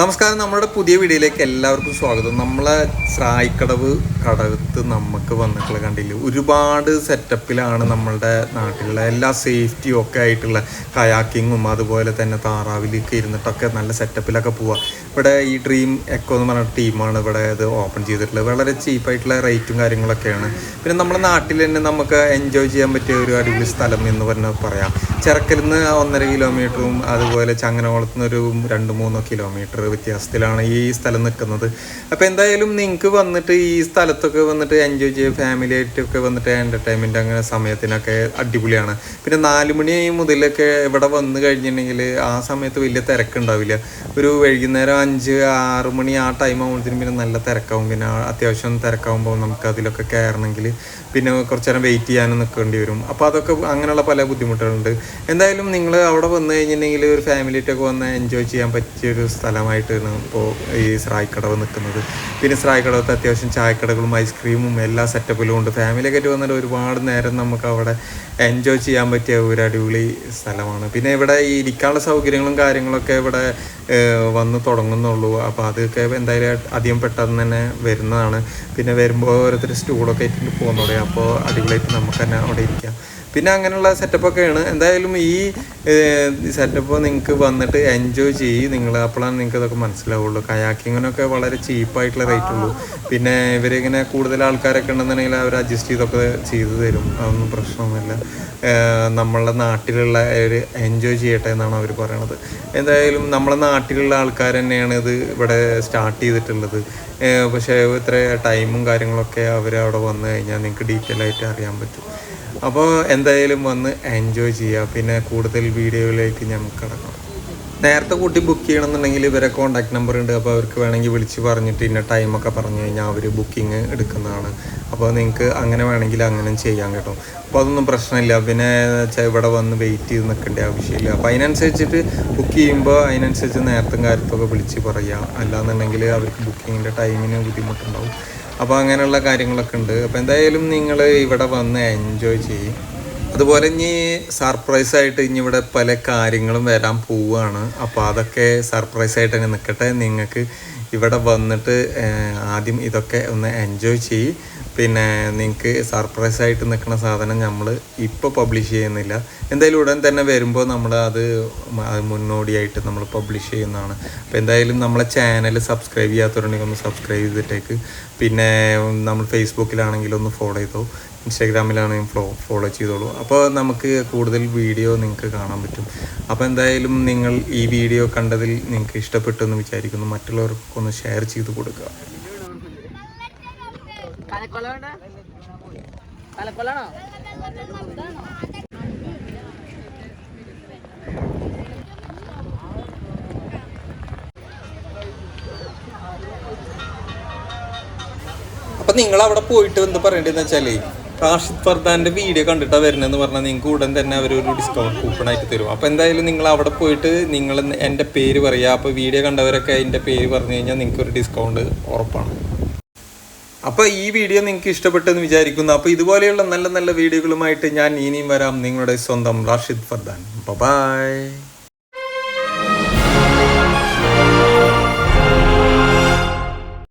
നമസ്കാരം. നമ്മുടെ പുതിയ വീഡിയോയിലേക്ക് എല്ലാവർക്കും സ്വാഗതം. നമ്മളെ സ്രായിക്കടവ് കടകത്ത് നമുക്ക് വന്നിട്ടുള്ള കണ്ടില്ലേ? ഒരുപാട് സെറ്റപ്പിലാണ് നമ്മളുടെ നാട്ടിലുള്ള എല്ലാ സേഫ്റ്റിയും ഒക്കെ ആയിട്ടുള്ള കയാക്കിങ്ങും അതുപോലെ തന്നെ താറാവിലേക്ക് ഇരുന്നിട്ടൊക്കെ നല്ല സെറ്റപ്പിലൊക്കെ പോവുക ഇവിടെ ഈ ഡ്രീം എക്കോ എന്ന് പറഞ്ഞ ടീമാണ് ഇവിടെ ഇത് ഓപ്പൺ ചെയ്തിട്ടുള്ളത്. വളരെ ചീപ്പായിട്ടുള്ള റേറ്റും കാര്യങ്ങളൊക്കെയാണ്. പിന്നെ നമ്മുടെ നാട്ടിൽ തന്നെ നമുക്ക് എൻജോയ് ചെയ്യാൻ പറ്റിയ ഒരു അടിപൊളി സ്ഥലം എന്ന് പറഞ്ഞാൽ പറയാം. ചെറക്കലിൽ നിന്ന് ഒന്നര കിലോമീറ്ററും അതുപോലെ ചങ്ങനകുളത്തുനിന്ന് ഒരു രണ്ട് മൂന്നോ കിലോമീറ്റർ വ്യത്യാസത്തിലാണ് ഈ സ്ഥലം നിൽക്കുന്നത്. അപ്പോൾ എന്തായാലും നിങ്ങൾക്ക് വന്നിട്ട് ഈ സ്ഥലത്തൊക്കെ വന്നിട്ട് എൻജോയ് ചെയ്യുക ഫാമിലി ആയിട്ടൊക്കെ വന്നിട്ട് എന്റർടൈൻമെന്റ് അങ്ങനെ സമയത്തിനൊക്കെ അടിപൊളിയാണ്. പിന്നെ നാല് മണി മുതലൊക്കെ ഇവിടെ വന്നു കഴിഞ്ഞിട്ടുണ്ടെങ്കിൽ ആ സമയത്ത് വലിയ തിരക്കുണ്ടാവില്ല. ഒരു വൈകുന്നേരം അഞ്ച് ആറ് മണി ആ ടൈം ആകുമ്പോഴത്തേനും പിന്നെ നല്ല തിരക്കാവും. പിന്നെ അത്യാവശ്യം തിരക്കാവുമ്പോൾ നമുക്ക് അതിലൊക്കെ കയറണമെങ്കിൽ പിന്നെ കുറച്ച് നേരം വെയിറ്റ് ചെയ്യാനും നിൽക്കേണ്ടി വരും. അപ്പോൾ അതൊക്കെ അങ്ങനെയുള്ള പല ബുദ്ധിമുട്ടുകളുണ്ട്. എന്തായാലും നിങ്ങൾ അവിടെ വന്നു കഴിഞ്ഞിട്ടുണ്ടെങ്കിൽ ഒരു ഫാമിലിയായിട്ടൊക്കെ വന്ന് എൻജോയ് ചെയ്യാൻ പറ്റിയ ഒരു സ്ഥലമായിട്ടാണ് ഇപ്പോൾ ഈ സ്രായിക്കടവ് നിൽക്കുന്നത്. പിന്നെ സ്രായിക്കടവത്ത് അത്യാവശ്യം ചായക്കടകളും ഐസ്ക്രീമും എല്ലാ സെറ്റപ്പിലും ഉണ്ട്. ഫാമിലിയൊക്കെ ആയിട്ട് വന്നിട്ട് ഒരുപാട് നേരം നമുക്ക് അവിടെ എൻജോയ് ചെയ്യാൻ പറ്റിയ ഒരു അടിപൊളി സ്ഥലമാണ്. പിന്നെ ഇവിടെ ഈ ഇരിക്കാനുള്ള സൗകര്യങ്ങളും കാര്യങ്ങളൊക്കെ ഇവിടെ വന്ന് തുടങ്ങുന്നുള്ളൂ. അപ്പോൾ അതൊക്കെ എന്തായാലും അധികം പെട്ടെന്ന് തന്നെ വരുന്നതാണ്. പിന്നെ വരുമ്പോൾ ഓരോരുത്തർ സ്റ്റൂളൊക്കെ ആയിട്ട് പോകുന്നുണ്ട് അപ്പോൾ അടിപൊളിയായിട്ട് നമുക്ക് തന്നെ അവിടെ ഇരിക്കാം. പിന്നെ അങ്ങനെയുള്ള സെറ്റപ്പൊക്കെയാണ് എന്തായാലും ഈ സെറ്റപ്പ് നിങ്ങൾക്ക് വന്നിട്ട് എൻജോയ് ചെയ്യും. നിങ്ങൾ അപ്പോഴാണ് നിങ്ങൾക്ക് ഇതൊക്കെ മനസ്സിലാവുള്ളൂ. കയാക്കിങ്ങിനൊക്കെ വളരെ ചീപ്പായിട്ടുള്ള റേറ്റ് ഉള്ളൂ. പിന്നെ ഇവരിങ്ങനെ കൂടുതൽ ആൾക്കാരൊക്കെ ഉണ്ടെന്നുണ്ടെങ്കിൽ അവർ അഡ്ജസ്റ്റ് ചെയ്തൊക്കെ ചെയ്തു തരും. അതൊന്നും പ്രശ്നമൊന്നുമില്ല. നമ്മളുടെ നാട്ടിലുള്ള ഒരു എൻജോയ് ചെയ്യട്ടെ എന്നാണ് അവർ പറയണത്. എന്തായാലും നമ്മളെ നാട്ടിലുള്ള ആൾക്കാർ തന്നെയാണ് ഇത് ഇവിടെ സ്റ്റാർട്ട് ചെയ്തിട്ടുള്ളത്. പക്ഷേ ഇത്ര ടൈമും കാര്യങ്ങളൊക്കെ അവർ അവിടെ വന്നു കഴിഞ്ഞാൽ നിങ്ങൾക്ക് ഡീറ്റെയിൽ ആയിട്ട് അറിയാൻ പറ്റും. അപ്പോൾ എന്തായാലും വന്ന് എൻജോയ് ചെയ്യുക പിന്നെ കൂടുതൽ വീഡിയോയിലേക്ക് നമുക്ക് കിടക്കാം. നേരത്തെ കൂട്ടി ബുക്ക് ചെയ്യണമെന്നുണ്ടെങ്കിൽ ഇവരെ കോൺടാക്ട് നമ്പർ ഉണ്ട്. അപ്പോൾ അവർക്ക് വേണമെങ്കിൽ വിളിച്ച് പറഞ്ഞിട്ട് ഇന്ന ടൈമൊക്കെ പറഞ്ഞു കഴിഞ്ഞാൽ അവർ ബുക്കിംഗ് എടുക്കുന്നതാണ്. അപ്പോൾ നിങ്ങൾക്ക് അങ്ങനെ വേണമെങ്കിൽ അങ്ങനെ ചെയ്യാം കേട്ടോ. അപ്പോൾ അതൊന്നും പ്രശ്നമില്ല. പിന്നെ ഇവിടെ വന്ന് വെയിറ്റ് ചെയ്ത് നിൽക്കേണ്ട ആവശ്യമില്ല. അപ്പോൾ അതിനനുസരിച്ചിട്ട് ബുക്ക് ചെയ്യുമ്പോൾ അതിനനുസരിച്ച് നേരത്തെ കാര്യത്തൊക്കെ വിളിച്ച് പറയുക അല്ലാന്നുണ്ടെങ്കിൽ അവർക്ക് ബുക്കിങ്ങിന്റെ ടൈമിന് ബുദ്ധിമുട്ടുണ്ടാവും. അപ്പോൾ അങ്ങനെയുള്ള കാര്യങ്ങളൊക്കെ ഉണ്ട്. അപ്പോൾ എന്തായാലും നിങ്ങൾ ഇവിടെ വന്ന് എൻജോയ് ചെയ്യും. അതുപോലെ ഇനി സർപ്രൈസ് ആയിട്ട് ഇനി ഇവിടെ പല കാര്യങ്ങളും വരാൻ പോവുകയാണ് അപ്പോൾ അതൊക്കെ സർപ്രൈസ് ആയിട്ട് തന്നെ നിൽക്കട്ടെ നിങ്ങൾക്ക് ഇവിടെ വന്നിട്ട് ആദ്യം ഇതൊക്കെ ഒന്ന് എൻജോയ് ചെയ്യും. പിന്നെ നിങ്ങൾക്ക് സർപ്രൈസ് ആയിട്ട് നിൽക്കുന്ന സാധനം നമ്മൾ ഇപ്പോൾ പബ്ലിഷ് ചെയ്യുന്നില്ല. എന്തായാലും ഉടൻ തന്നെ വരുമ്പോൾ നമ്മൾ അത് മുന്നോടിയായിട്ട് നമ്മൾ പബ്ലിഷ് ചെയ്യുന്നതാണ്. അപ്പോൾ എന്തായാലും നമ്മളെ ചാനൽ സബ്സ്ക്രൈബ് ചെയ്യാത്തവരുണ്ടെങ്കിൽ ഒന്ന് സബ്സ്ക്രൈബ് ചെയ്തിട്ടേക്ക്. പിന്നെ നമ്മൾ ഫേസ്ബുക്കിലാണെങ്കിലും ഒന്ന് ഫോളോ ചെയ്തോ. ഇൻസ്റ്റാഗ്രാമിലാണെങ്കിൽ ഫ്ലോ ഫോളോ ചെയ്തോളൂ. അപ്പോൾ നമുക്ക് കൂടുതൽ വീഡിയോ നിങ്ങൾക്ക് കാണാൻ പറ്റും. അപ്പോൾ എന്തായാലും നിങ്ങൾ ഈ വീഡിയോ കണ്ടതിൽ നിങ്ങൾക്ക് ഇഷ്ടപ്പെട്ടു എന്ന് വിചാരിക്കുന്നു. മറ്റുള്ളവർക്കൊന്ന് ഷെയർ ചെയ്ത് കൊടുക്കുക. അപ്പൊ നിങ്ങൾ അവിടെ പോയിട്ട് എന്ത് പറയേണ്ടതെന്ന് വെച്ചാലേ റാഷിദ് ഫർദാന്റെ വീഡിയോ കണ്ടിട്ടാ വരുന്നതെന്ന് പറഞ്ഞാൽ നിങ്ങൾക്ക് ഉടൻ തന്നെ അവർ ഒരു ഡിസ്കൗണ്ട് കൂപ്പൺ ആയിട്ട് തരും. അപ്പൊ എന്തായാലും നിങ്ങൾ അവിടെ പോയിട്ട് നിങ്ങൾ എന്റെ പേര് പറയുക അപ്പൊ വീഡിയോ കണ്ടവരൊക്കെ എന്റെ പേര് പറഞ്ഞു കഴിഞ്ഞാൽ നിങ്ങൾക്ക് ഒരു ഡിസ്കൗണ്ട് ഉറപ്പാണ്. അപ്പൊ ഈ വീഡിയോ നിങ്ങൾക്ക് ഇഷ്ടപ്പെട്ടെന്ന് വിചാരിക്കുന്നു. അപ്പൊ ഇതുപോലെയുള്ള നല്ല നല്ല വീഡിയോകളുമായിട്ട് ഞാൻ ഇനിയും വരാം. നിങ്ങളുടെ സ്വന്തം റാഷിദ് ഫർദാൻ. ബൈ